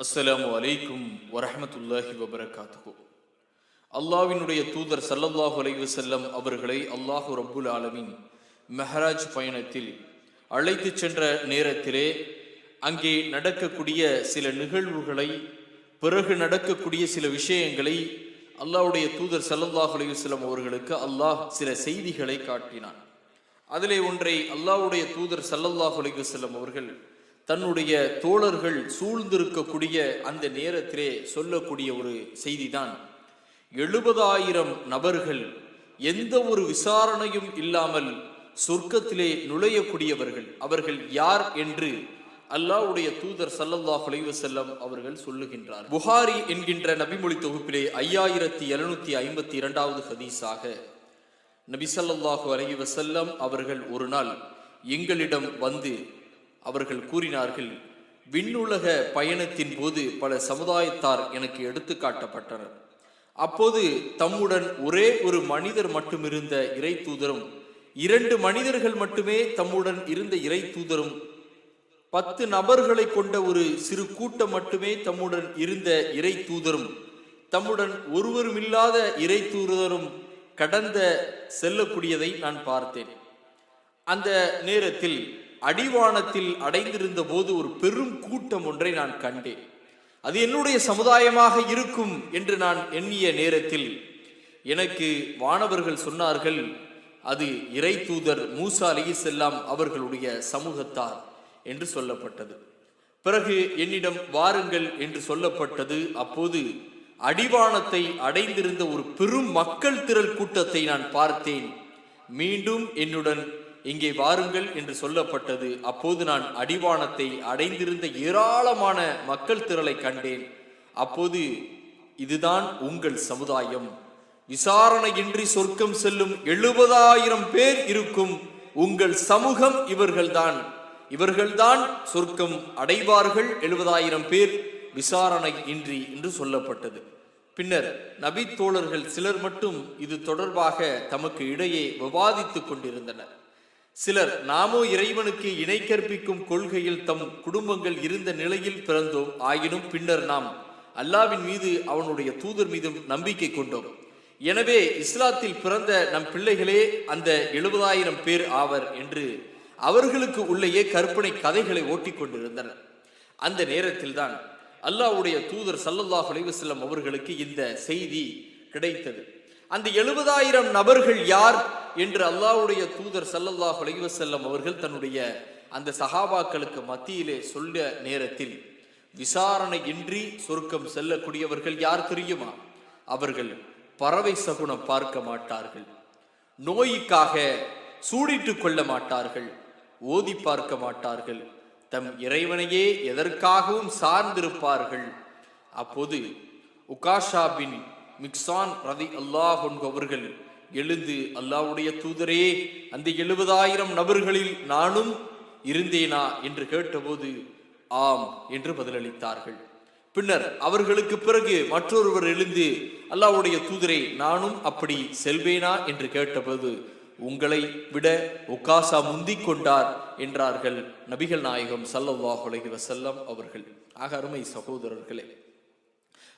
அஸ்ஸலாமு அலைக்கும் வரஹ்மத்துல்லாஹி வபரகாத்துஹு. அல்லாஹ்வினுடைய தூதர் சல்லல்லாஹு அலைவு செல்லம் அவர்களை அல்லாஹு ரப்புல் ஆலமின் மெஹராஜ் பயணத்தில் அழைத்து சென்ற நேரத்திலே அங்கே நடக்கக்கூடிய சில நிகழ்வுகளை பிறகு நடக்கக்கூடிய சில விஷயங்களை அல்லாஹ்வுடைய தூதர் சல்லல்லாஹு அலைவு செல்லம் அவர்களுக்கு அல்லாஹ் சில செய்திகளை காட்டினான். அதிலே ஒன்றை அல்லாஹ்வுடைய தூதர் சல்லல்லாஹு அலைவு செல்லம் அவர்கள் தன்னுடைய தோழர்கள் சூழ்ந்திருக்கக்கூடிய அந்த நேரத்திலே சொல்லக்கூடிய ஒரு செய்திதான். எழுபதாயிரம் நபர்கள் எந்த ஒரு விசாரணையும் இல்லாமல் சொர்க்கத்திலே நுழையக்கூடியவர்கள். அவர்கள் யார் என்று அல்லாவுடைய தூதர் சல்லல்லாஹ் செல்லம் அவர்கள் சொல்லுகின்றார். புகாரி என்கின்ற நபிமொழி தொகுப்பிலே ஐயாயிரத்தி எழுநூத்தி ஐம்பத்தி இரண்டாவது ஹதீஸாக நபி சல்லல்லாஹு அலைவசல்லம் அவர்கள் ஒரு நாள் எங்களிடம் வந்து அவர்கள் கூறினார்கள் விண்ணுலக பயணத்தின் போது பல சமுதாயத்தார் எனக்கு எடுத்து காட்டப்பட்டனர். அப்போது தம்முடன் ஒரே ஒரு மனிதர் மட்டுமிருந்த இறை தூதரும் இரண்டு மனிதர்கள் மட்டுமே தம்முடன் இருந்த இறை தூதரும் பத்து நபர்களை கொண்ட ஒரு சிறு கூட்டம் மட்டுமே தம்முடன் இருந்த இறை தூதரும் தம்முடன் ஒருவருமில்லாத இறை தூதரும் கடந்த செல்லக்கூடியதை நான் பார்த்தேன். அந்த நேரத்தில் அடிவானத்தில் அடைந்திருந்த போது ஒரு பெரும் கூட்டம் ஒன்றை நான் கண்டேன். அது என்னுடைய சமுதாயமாக இருக்கும் என்று நான் எண்ணிய நேரத்தில் எனக்கு வானவர்கள் சொன்னார்கள் அது இறை தூதர் மூசா அலிசல்லாம் அவர்களுடைய சமூகத்தார் என்று சொல்லப்பட்டது. பிறகு என்னிடம் வாருங்கள் என்று சொல்லப்பட்டது. அப்போது அடிவானத்தை அடைந்திருந்த ஒரு பெரும் மக்கள் திரள் கூட்டத்தை நான் பார்த்தேன். மீண்டும் என்னுடன் இங்கே வாருங்கள் என்று சொல்லப்பட்டது. அப்போது நான் அடிவானத்தை அடைந்திருந்த ஏராளமான மக்கள் திரளை கண்டேன். அப்போது இதுதான் உங்கள் சமுதாயம். விசாரணையின்றி சொர்க்கம் செல்லும் எழுபதாயிரம் பேர் இருக்கும் உங்கள் சமூகம் இவர்கள்தான். இவர்கள்தான் சொர்க்கம் அடைவார்கள் எழுபதாயிரம் பேர் விசாரணை இன்றி என்று சொல்லப்பட்டது. பின்னர் நபி தோழர்கள் சிலர் மட்டும் இது தொடர்பாக தமக்கு இடையே விவாதித்துக் கொண்டிருந்தனர். சிலர் நாமோ இறைவனுக்கு இணை கற்பிக்கும் கொள்கையில் தம் குடும்பங்கள் இருந்த நிலையில் பிறந்தோம். ஆயினும் பின்னர் நாம் அல்லாவின் மீது அவனுடைய தூதர் மீதும் நம்பிக்கை கொண்டோம். எனவே இஸ்லாத்தில் பிறந்த நம் பிள்ளைகளே அந்த எழுபதாயிரம் பேர் ஆவர் என்று அவர்களுக்கு உள்ளேயே கற்பனை கதைகளை ஓட்டிக் கொண்டிருந்தனர். அந்த நேரத்தில் தான் அல்லாஹ்வுடைய தூதர் சல்லல்லாஹ் அலைவசல்லம் அவர்களுக்கு இந்த செய்தி கிடைத்தது. அந்த எழுபதாயிரம் நபர்கள் யார்? என்று அல்லாவுடைய தூதர் சல்லல்லாஹ் செல்லம் அவர்கள் தன்னுடைய அந்த சஹாபாக்களுக்கு மத்தியிலே சொல்ல நேரத்தில் விசாரணை இன்றி சொர்க்கம் செல்லக்கூடியவர்கள் யார் தெரியுமா? அவர்கள் பறவை சகுனம் பார்க்க மாட்டார்கள் நோய்க்காக சூடிட்டு கொள்ள மாட்டார்கள் ஓதி பார்க்க மாட்டார்கள் தம் இறைவனையே எதற்காகவும் சார்ந்திருப்பார்கள். அப்போது உகாஷா பின் மிக்சான் ரதி அல்லாஹ் அவர்கள் எழுந்து அல்லாவுடைய தூதரே அந்த எழுபதாயிரம் நபர்களில் நானும் இருந்தேனா என்று கேட்டபோது ஆம் என்று பதிலளித்தார்கள். பின்னர் அவர்களுக்கு பிறகு மற்றொருவர் எழுந்து அல்லாவுடைய தூதரே நானும் அப்படி செல்வேனா என்று கேட்டபோது உங்களை விட உக்காசா முந்திக் கொண்டார் என்றார்கள் நபிகள் நாயகம் சல்லல்லாஹு வசல்லம் அவர்கள். ஆக அருமை சகோதரர்களே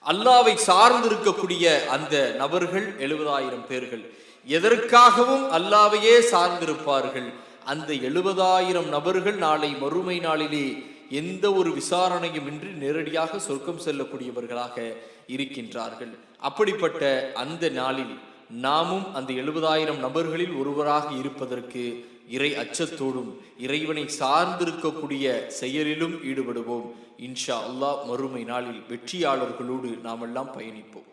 அல்லாவை சார்ந்திருக்கக்கூடிய அந்த நபர்கள் எழுபதாயிரம் பேர்கள். எதற்காகவும் அல்லாவையே சார்ந்திருப்பார்கள். அந்த எழுபதாயிரம் நபர்கள் நாளை மறுமை நாளிலே எந்த ஒரு விசாரணையும் இன்றி நேரடியாக சொர்க்கம் செல்லக்கூடியவர்களாக இருக்கின்றார்கள். அப்படிப்பட்ட அந்த நாளில் நாமும் அந்த எழுபதாயிரம் நபர்களில் ஒருவராக இருப்பதற்கு இறை அச்சத்தோடும் இறைவனை சார்ந்திருக்கக்கூடிய செயலிலும் ஈடுபடுவோம். இன்ஷா அல்லாஹ் மறுமை நாளில் வெற்றியாளர்களோடு நாமெல்லாம் பயணிப்போம்.